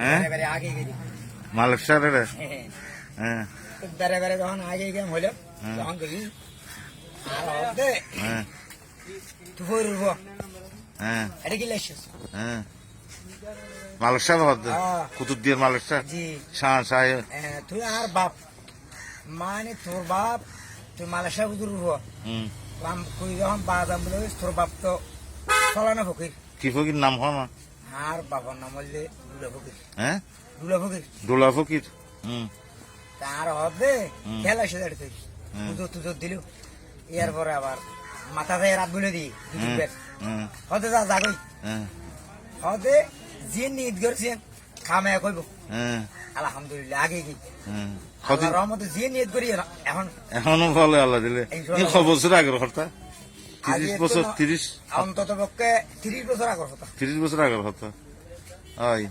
হ্যাঁ? আগে গেলি মালিক সাহেব হ্যাঁ বেড়ে বেড়ে যখন আগে গেম হলো হ্যাঁ। তখন দেখি হবে? হ্যাঁ। তুই উঠব হ্যাঁ। এটা কি লাইছিস হ্যাঁ। মালিক সাহেব হ্যাঁ। কুতুবদিয়ার মালিক সাহেব জি। শাহ শাহ হ্যাঁ, তুই আর বাপ। মানে তোর বাপ তুই বুঝুর উঠব হুম। কই যখন বাদাম বলে তোর বাপ তো চলানো ফকির। কি ফকির? নাম হয় না। আর বাবার নাম হলে দুলা ফকির হ্যাঁ? দুলা ফকির ডোলা ফকির হুম। তার হবে? খেলা সে হুম। পুজো তুজো দিল। আবার মাথা থেকে রাত বলে দিই হতে যা জাগই হ্যাঁ। হতে যে নিদ করছেন খামে কইব। হ্যাঁ। আলহামদুলিল্লাহ আগে কি? হ্যাঁ রহমতে যে নিয়ত করি এখন এখনও বলে আল্লাহ দিলে। ক বছর আগের তিরিশ বছর তিরিশ অন্তত পক্ষে তিরিশ বছর আগর কথা। তিরিশ বছর আগের কথা। হয়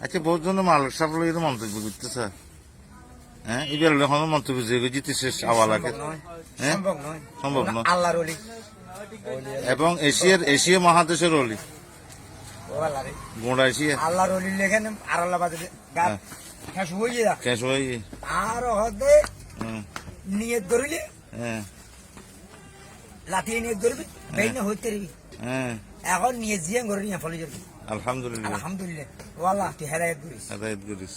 আচ্ছা বহুত জনে মালিক সাহেব লইয়ে মন্তব্য করতেছে হ্যাঁ এবার এখন মন্তব্য যে জিতেছে আওয়ালাকে সম্ভব হ্যাঁ? সম্ভব নয় নয়। আল্লাহর অলি। এবং এশিয়ার এশিয়া মহাদেশের অলি। গোড়া এশিয়া আল্লাহর অলি লেখেন আর আল্লাহ হ্যাঁ। শেষ হয়ে যা কেশ হয়ে আর হতে নিয়ত ধরিলে হ্যাঁ লাঠিয়ে নিয়ত ধরবি বেইনে হইতে রবি হ্যাঁ। এখন নিয়ে জিয়া করে নিয়ে ফলে যাবি আলহামদুলিল্লাহ। আলহামদুলিল্লাহ। ওয়াল্লাহ তুই হেদায়ত করিস আদায়ত করিস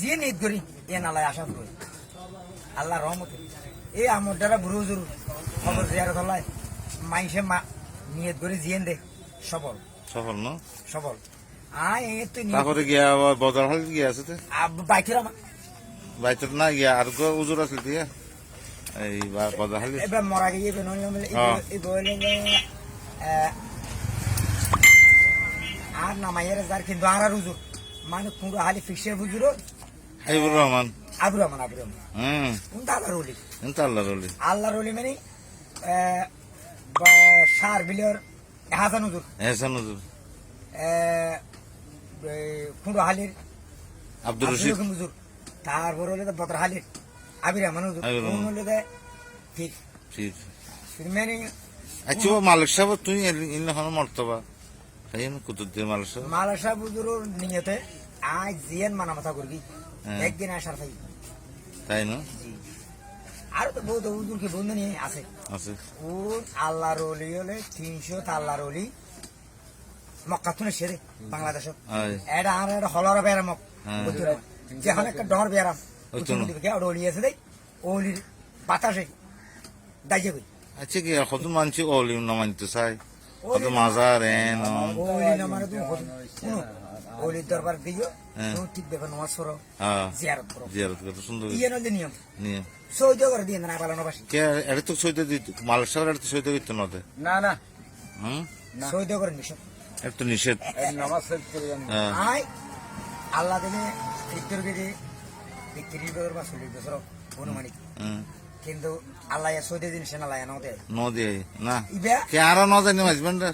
যে নিয়ত করি এ নালায় আশা করি আল্লাহ রহমত এই আমার দ্বারা বুড়ো জরু খবর জিয়ার ধলাই মাইসে মা নিয়ত করে জিয়েন দে। সবল। সফল ন? সবল। আয় এ তুই তারপরে গিয়া আবার বজার হালি গিয়া আছে বাইকের আমার বাইতত না গিয়া আর উজুর আছে দিয়া এই বা- বজার হালি। এবার মরা গিয়ে মিলে হ্যাঁ। এই বলে আর নামাইয়ের যার কিন্তু আর আর উজুর মানে পুরো হালি ফিক্সের বুজুর হাইবুর রহমান। আবু রহমান আবু রহমান। হুম। কোনটা আল্লাহর অলি এনতা আল্লাহর অলি আল্লাহর অলি মানে সার বিলিয়র হাসান হুজুর। এহসান হুজুর। খুঁড়ো হালির আব্দুর রশিদ। হুজুর। তারপর হলে বদর হালির। আবির রহমান হুজুর আবির রহমান। কোন হলে দে ঠিক। ঠিক। আচ্ছা মালিক সাহেব তুই ইন মর্তবা। তাই না দিয়ে মালিক সাহেব। মালাসা বুজুর নিয়তে আজ জিয়ান মানা মাথা করবি। একদিন আসার থাকি তাই না? আর তো বহুত হুজুরকে বন্ধু নিয়ে আছে। আছে। ওর আল্লাহর অলি হলে তিনশো আল্লাহর অলি মক্কা সেরে বাংলাদেশ। আয়। এটা আর এটা হলর বেড়াম হ্যাঁ। যেখন একটা ডর বেড়াম আছে দেই বাতাসে দাইজে কই আচ্ছা কি কত মানছি অলি না মানতে চাই। কত ওলি না মানে তুমি দরবার দিও হ্যাঁ। ঠিক দেখো নমাজ পড়ো হ্যাঁ। জিয়ারত করো। জিয়ারত কত সুন্দর। ইয়ে নদী নিয়ম। নিয়ে সৌদি করে দিয়ে না পালানো বাসি কে এটা তো সইতে দিত এটা তো দিত না না না। হুম? না। সৌদি করে নিশো এটা তো নিষেধ। নামাজ শেষ করে হ্যাঁ। আই আল্লাহ দিনে গেছে তিরিশ বছর বা চল্লিশ বছর অনুমানিক কিন্তু আল্লাহ সৌদি জিনিস না লাই নতে নদী না। কে আরও ন জানি মাঝবান্ডার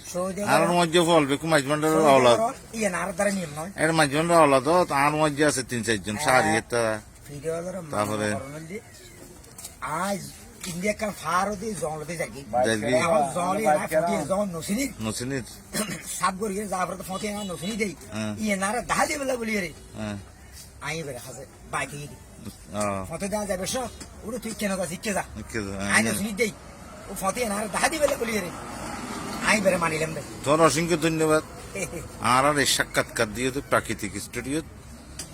আর মধ্যে ফল বেকু মাঝবান্ডার আওলাদ। ইয়ে আর দ্বারা নিয়ম নয় এর মাঝবান্ডার আওলাদ আর মধ্যে আছে তিন চারজন সারি এটা। তারপরে? আজ ইন্ডিয়া কার ফারো দিয়ে জঙ্গলতে যাই এখন জঙ্গলে না ফুটিয়ে যখন নসিনি নসিনির সাত গড়ি যাবার তো ফতে নসিনি দেই। ইয়ে না দাহা দিয়ে বলে বলি রে আই বেরে হাসে বাইকে গিয়ে। ফতে দেওয়া যাবে সব ওরে তুই কেন যা। হ্যাঁ। দেই ও ফতে না দাহা দিয়ে বলে বলি রে। আই মানিলাম দে। তোর অসংখ্য ধন্যবাদ। আর আর এই সাক্ষাৎকার দিয়ে তো প্রাকৃতিক স্টুডিও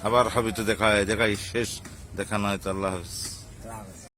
আবার হবে তো দেখা হয় দেখাই শেষ দেখা নয় তো আল্লাহ হাফিজ।